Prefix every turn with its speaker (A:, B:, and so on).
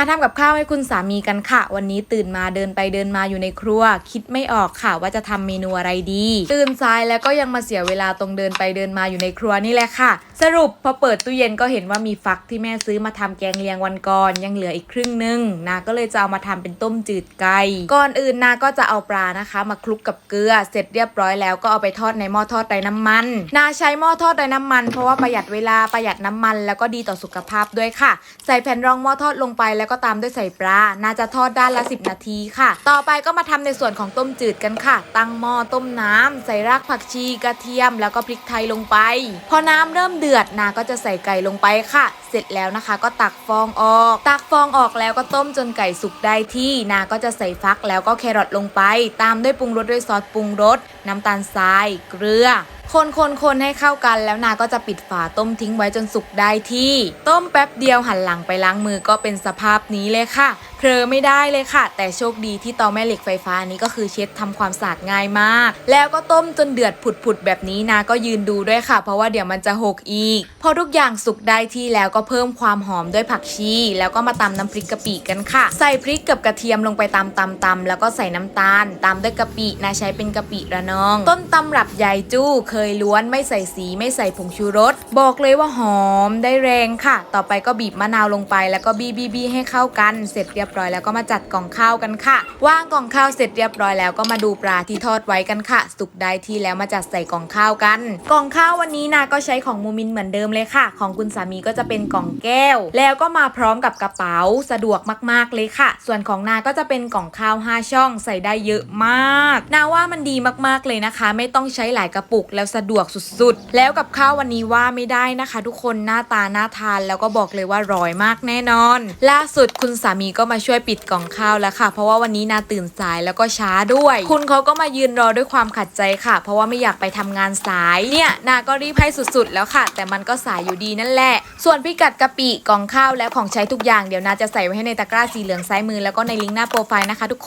A: มาทำกับข้าวให้คุณสามีกันค่ะ วันนี้ตื่นมาเดินไปเดินมาอยู่ในครัว คิดไม่ออกค่ะว่าจะทำเมนูอะไรดี ตื่นสายแล้วก็ยังมาเสียเวลาตรงเดินไปเดินมาอยู่ในครัวนี่แหละค่ะ สรุปพอเปิดตู้เย็นก็เห็นว่ามีฟักที่แม่ซื้อมาทำแกงเลียงวันก่อนยังเหลืออีกครึ่งนึงนาก็เลยจะเอามาทำเป็นต้มจืดไก่ก่อนอื่นนาก็จะเอาปลานะคะ มาคลุกกับเกลือเสร็จเรียบร้อยแล้วก็เอาไปทอดในหม้อทอดไร้น้ำมัน นาใช้หม้อทอดไร้น้ำมัน เพราะว่าประหยัดเวลาประหยัดน้ำมัน แล้วก็ดีต่อสุขภาพด้วยค่ะ ใส่แผ่นรองหม้อทอดลงไปแล้วก็ตามด้วยใส่ปลา น่าจะทอดด้านละ 10 นาทีค่ะ ต่อไปก็มาทำในส่วนของต้มจืดกันค่ะ ตั้งหม้อต้มน้ำใส่รากผักชีกระเทียม แล้วก็พริกไทยลงไป พอน้ำเริ่มเดือดนาก็จะใส่ไก่ลงไปค่ะ เสร็จแล้วนะคะ ก็ตักฟองออก ตักฟองออกแล้วก็ต้มจนไก่สุกได้ที่นาก็จะใส่ฟักแล้วก็แครอทลงไป ตามด้วยปรุงรสด้วยซอสปรุงรสน้ำตาลทราย เกลือ คนคนคนให้เข้ากันแล้วนาก็จะปิดฝาต้มทิ้งไว้จนสุกได้ที่ ต้มแป๊บเดียวหันหลังไปล้างมือก็เป็นสภาพนี้เลยค่ะเพลอไม่ได้เลยค่ะ แต่โชคดีที่เตาแม่เหล็กไฟฟ้านี้ก็คือเช็ดทำความสะอาดง่ายมาก แล้วก็ต้มจนเดือดผุดๆแบบนี้นาก็ยืนดูด้วยค่ะ เพราะว่าเดี๋ยวมันจะหกอีก พอทุกอย่างสุกได้ที่แล้วก็เพิ่มความหอมด้วยผักชี แล้วก็มาตำน้ำพริกกะปิกันค่ะ ใส่พริกกับกระเทียมลงไปตำตำตำแล้วก็ใส่น้ำตาลตามด้วยกะปินาใช้เป็นกะปิระนอง ต้นตำรับยายจู้เคยล้วนไม่ใส่สีไม่ใส่ผงชูรส บอกเลยว่าหอมได้แรงค่ะ ต่อไปก็บีบมะนาวลงไป แล้วก็บีบีบีให้เข้ากันเสร็จเรียบร้อยแล้วก็มาจัดกล่องข้าวกันค่ะว่างกล่องข้าวเสร็จเรียบร้อยแล้วก็มาดูปลาที่ทอดไว้กันค่ะ สุกได้ที่แล้วมาจัดใส่กล่องข้าวกัน กล่องข้าววันนี้นาก็ใช้ของมูมินเหมือนเดิมเลยค่ะ ของคุณสามีก็จะเป็นกล่องแก้ว แล้วก็มาพร้อมกับกระเป๋าสะดวกมากๆเลยค่ะ ส่วนของนาก็จะเป็นกล่องข้าว 5 ช่องใส่ได้เยอะมากนาว่ามันดีมากๆเลยนะคะ ไม่ต้องใช้หลายกระปุกแล้วสะดวกสุดๆ แล้วกับข้าววันนี้ว่าไม่ได้นะคะ ทุกคนหน้าตาน่าทานแล้วก็บอกเลยว่าร้อยมากแน่นอน ล่าสุดคุณสามีก็มาช่วยปิดกล่องข้าวแล้วค่ะ เพราะว่าวันนี้นาตื่นสายแล้วก็ช้าด้วย คุณเขาก็มายืนรอด้วยความขัดใจค่ะ เพราะว่าไม่อยากไปทำงานสายเนี่ยนาก็รีบให้สุดๆ แล้วค่ะ แต่มันก็สายอยู่ดีนั่นแหละ ส่วนพิกัดกะปิกล่องข้าวและของใช้ทุกอย่างเดี๋ยวนาจะใส่ไว้ให้ในตะกร้าสีเหลืองซ้ายมือแล้วก็ในลิงก์หน้าโปรไฟล์นะคะทุกคน